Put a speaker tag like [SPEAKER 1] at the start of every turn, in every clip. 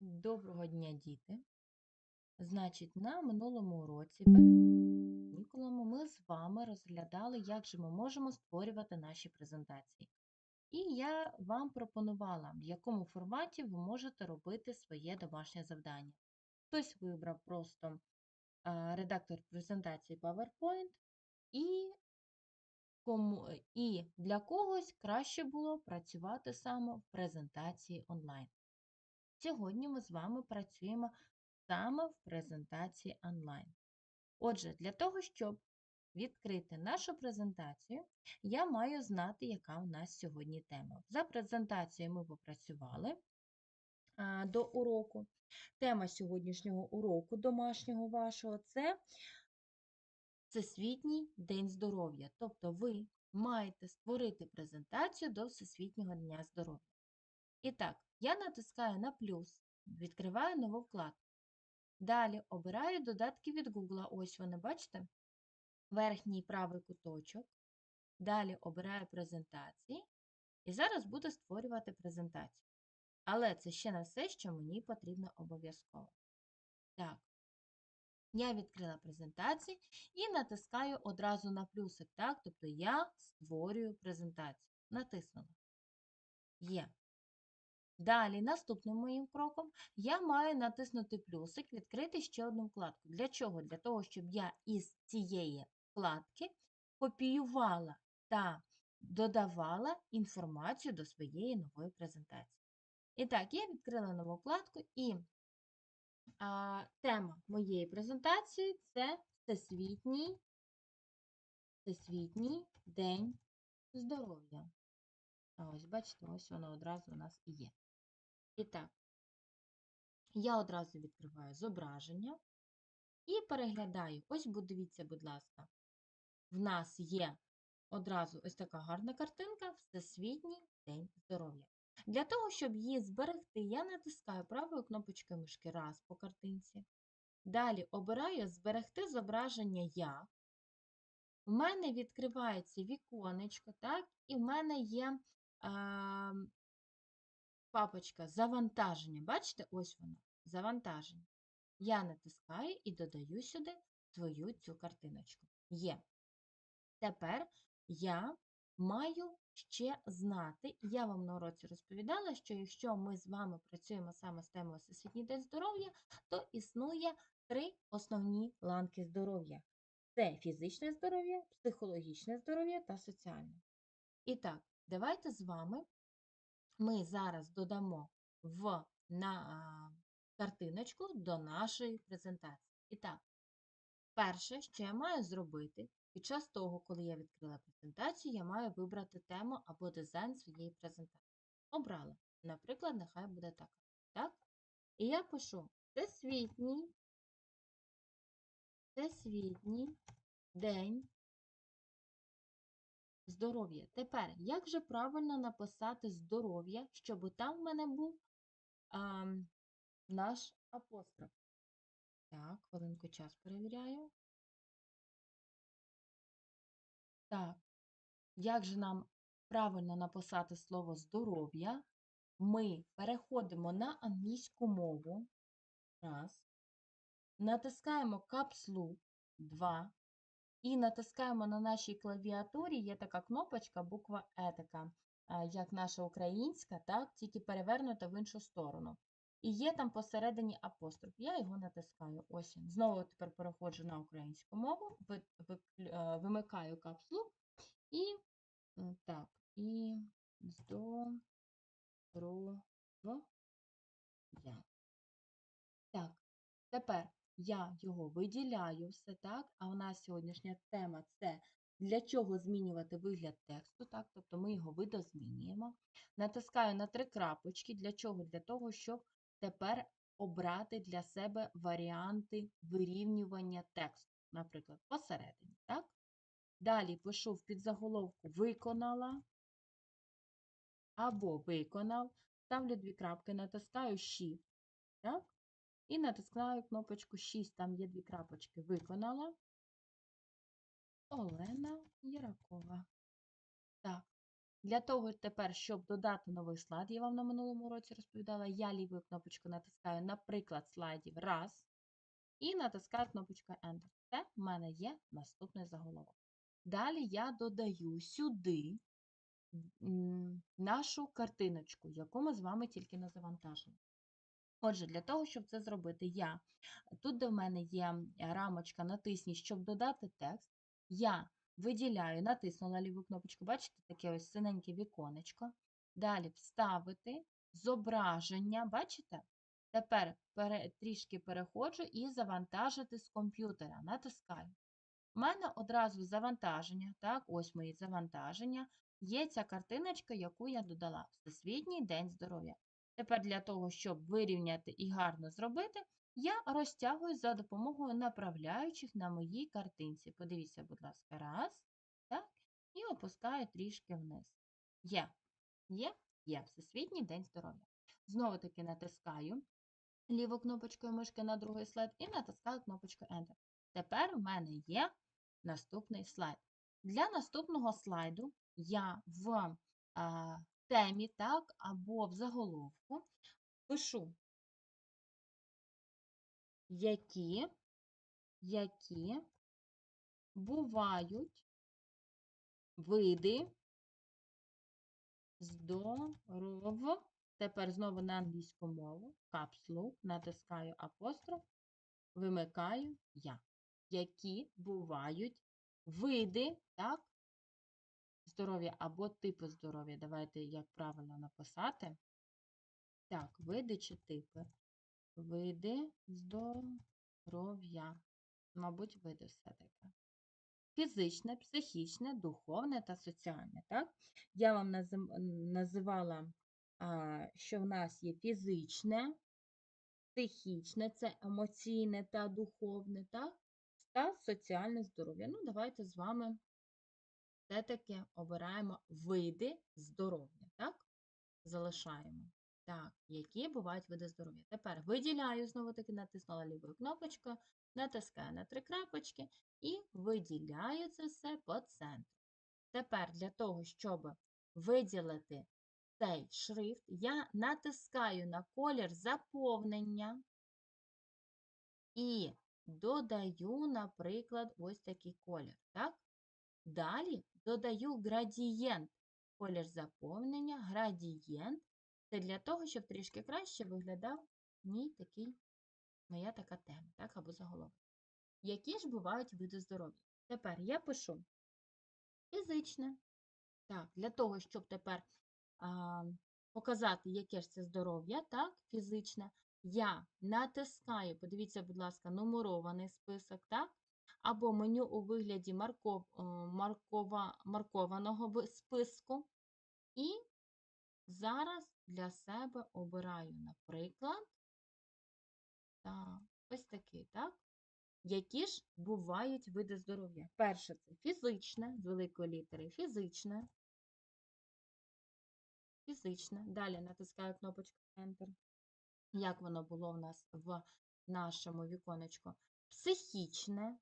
[SPEAKER 1] Доброго дня, діти! Значить, на минулому уроці перед канікулами ми з вами розглядали, як же ми можемо створювати наші презентації. І я вам пропонувала, в якому форматі ви можете робити своє домашнє завдання. Хтось вибрав просто редактор презентації PowerPoint, і, кому, і для когось краще було працювати саме в презентації онлайн. Сьогодні ми з вами працюємо саме в презентації онлайн. Отже, для того, щоб відкрити нашу презентацію, я маю знати, яка у нас сьогодні тема. За презентацією ми попрацювали до уроку. Тема сьогоднішнього уроку домашнього вашого це Всесвітній день здоров'я. Тобто ви маєте створити презентацію до Всесвітнього дня здоров'я. І так, я натискаю на плюс, відкриваю нову вкладку. Далі обираю додатки від Google. Ось вони, бачите? Верхній правий куточок. Далі обираю презентації. І зараз буду створювати презентацію. Але це ще не все, що мені потрібно обов'язково. Так, я відкрила презентацію і натискаю одразу на плюсик. Так? Тобто я створюю презентацію. Натиснула. Є. Далі, наступним моїм кроком, я маю натиснути плюсик, відкрити ще одну вкладку. Для чого? Для того, щоб я із цієї вкладки копіювала та додавала інформацію до своєї нової презентації. І так, я відкрила нову вкладку, і а, тема моєї презентації це Всесвітній, Всесвітній день здоров'я. Ось, бачите, ось воно одразу у нас і є. І так, я одразу відкриваю зображення і переглядаю. Ось, дивіться, будь ласка, в нас є одразу ось така гарна картинка Всесвітній день здоров'я. Для того, щоб її зберегти, я натискаю правою кнопочкою мишки раз по картинці. Далі обираю Зберегти зображення як. У мене відкривається віконечко, так, і в мене є а, папочка завантаження. Бачите, ось вона, завантаження. Я натискаю і додаю сюди свою цю картиночку. Є. Тепер я маю ще знати, я вам на уроці розповідала, що якщо ми з вами працюємо саме з темою Всесвітній день здоров'я, то існує три основні ланки здоров'я. Це фізичне здоров'я, психологічне здоров'я та соціальне. І так, давайте з вами ми зараз додамо в на картиночку до нашої презентації. І так, перше, що я маю зробити, під час того, коли я відкрила презентацію, я маю вибрати тему або дизайн своєї презентації. Обрала. Наприклад, нехай буде така. Так? І я пишу Всесвітній, Всесвітній день здоров'я. Тепер, як же правильно написати здоров'я, щоб там в мене був а, наш апостроф? Так, хвилинку час перевіряю. Так, як же нам правильно написати слово здоров'я? Ми переходимо на англійську мову. Раз. Натискаємо Lock 2. І натискаємо на нашій клавіатурі, є така кнопочка, буква Е така, як наша українська, так, тільки перевернута в іншу сторону. І є там посередині апостроф. Я його натискаю. Ось він. Знову тепер переходжу на українську мову, вимикаю капслу і так, і здоров'я. Так, тепер я його виділяю все так, а у нас сьогоднішня тема це для чого змінювати вигляд тексту, так, тобто ми його видозмінюємо. Натискаю на три крапочки. Для чого? Для того, щоб тепер обрати для себе варіанти вирівнювання тексту, наприклад, посередині. так? Далі пишу в підзаголовку виконала або виконав, ставлю дві крапки, натискаю Shift. так? І натискаю кнопочку 6, там є дві крапочки. Виконала Олена Яракова. Так, Для того тепер, щоб додати новий слайд, я вам на минулому уроці розповідала, я лівою кнопочкою натискаю, наприклад, слайдів раз, і натискаю кнопочку Enter. Це в мене є наступний заголовок. Далі я додаю сюди нашу картиночку, яку ми з вами тільки не завантажили. Отже, для того, щоб це зробити, я тут, де в мене є рамочка, натисніть, щоб додати текст, я виділяю, натиснула ліву кнопочку, бачите, таке ось синеньке віконечко. Далі вставити зображення, бачите? Тепер пере, трішки переходжу і завантажити з комп'ютера. Натискаю. У мене одразу завантаження, так, ось мої завантаження. Є ця картиночка, яку я додала. Всесвітній день здоров'я. Тепер для того, щоб вирівняти і гарно зробити, я розтягую за допомогою направляючих на моїй картинці. Подивіться, будь ласка, раз, так, і опускаю трішки вниз. Є, є, є. Всесвітній день здоров'я. Знову таки натискаю ліву кнопочкою мишки на другий слайд і натискаю кнопочку Enter. Тепер в мене є наступний слайд. Для наступного слайду я в темі, так, або в заголовку пишу, які, які бувають види здоров. Тепер знову на англійську мову, капслу, натискаю апостроф, вимикаю я. Які бувають види, так, здоров'я або типи здоров'я. Давайте як правильно написати. Так, види чи типи? Види здоров'я. Мабуть, види все-таки. Фізичне, психічне, духовне та соціальне. Так? Я вам називала, що в нас є фізичне, психічне, це емоційне та духовне, так? та соціальне здоров'я. Ну, давайте з вами все-таки обираємо види здоров'я, так? Залишаємо. Так, які бувають види здоров'я. Тепер виділяю, знову таки натиснула лівою кнопочкою, натискаю на три крапочки і виділяю це все по центру. Тепер для того, щоб виділити цей шрифт, я натискаю на колір заповнення і додаю, наприклад, ось такий колір. Так? Далі додаю градієнт. Колір заповнення, градієнт. Це для того, щоб трішки краще виглядав мій такий, моя така тема, так, або заголовок. Які ж бувають види здоров'я? Тепер я пишу фізичне. Так, для того, щоб тепер а, показати, яке ж це здоров'я, так, фізичне, я натискаю, подивіться, будь ласка, нумерований список, так? Або меню у вигляді марков, е, маркова, маркованого списку. І зараз для себе обираю, наприклад, так, ось такий, так? Які ж бувають види здоров'я? Перше це фізичне, з великої літери фізичне. Фізичне. Далі натискаю кнопочку Enter. Як воно було в нас в нашому віконечку? Психічне,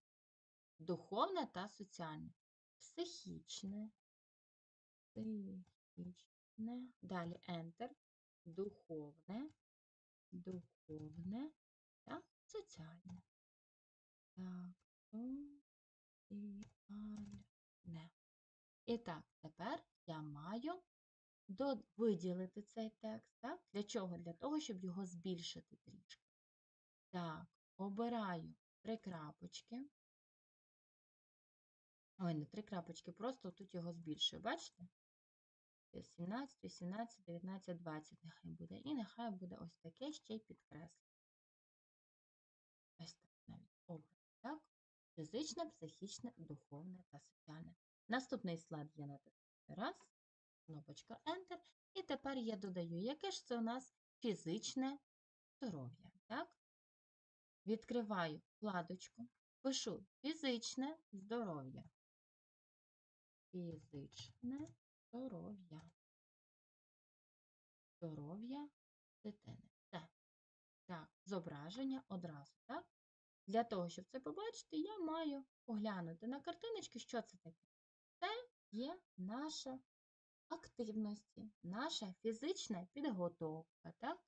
[SPEAKER 1] духовне та соціальне. Психічне, психічне. Далі Enter. Духовне, духовне та соціальне. Так, соціальне. І так, тепер я маю виділити цей текст. Так? Для чого? Для того, щоб його збільшити трішки. Так, обираю три крапочки. Ой, не три крапочки, просто тут його збільшую. Бачите? 17, 18, 19, 20 нехай буде. І нехай буде ось таке ще й підкреслення. Ось так навіть образ. Так? Фізичне, психічне, духовне та соціальне. Наступний слайд я натискаю. Раз, кнопочка Enter. І тепер я додаю, яке ж це у нас фізичне здоров'я. Так? Відкриваю вкладочку, пишу фізичне здоров'я. Фізичне здоров'я. Здоров'я дитини. Все. Так, зображення одразу, так? Для того, щоб це побачити, я маю поглянути на картиночки, що це таке. Це є наша активності, наша фізична підготовка, так?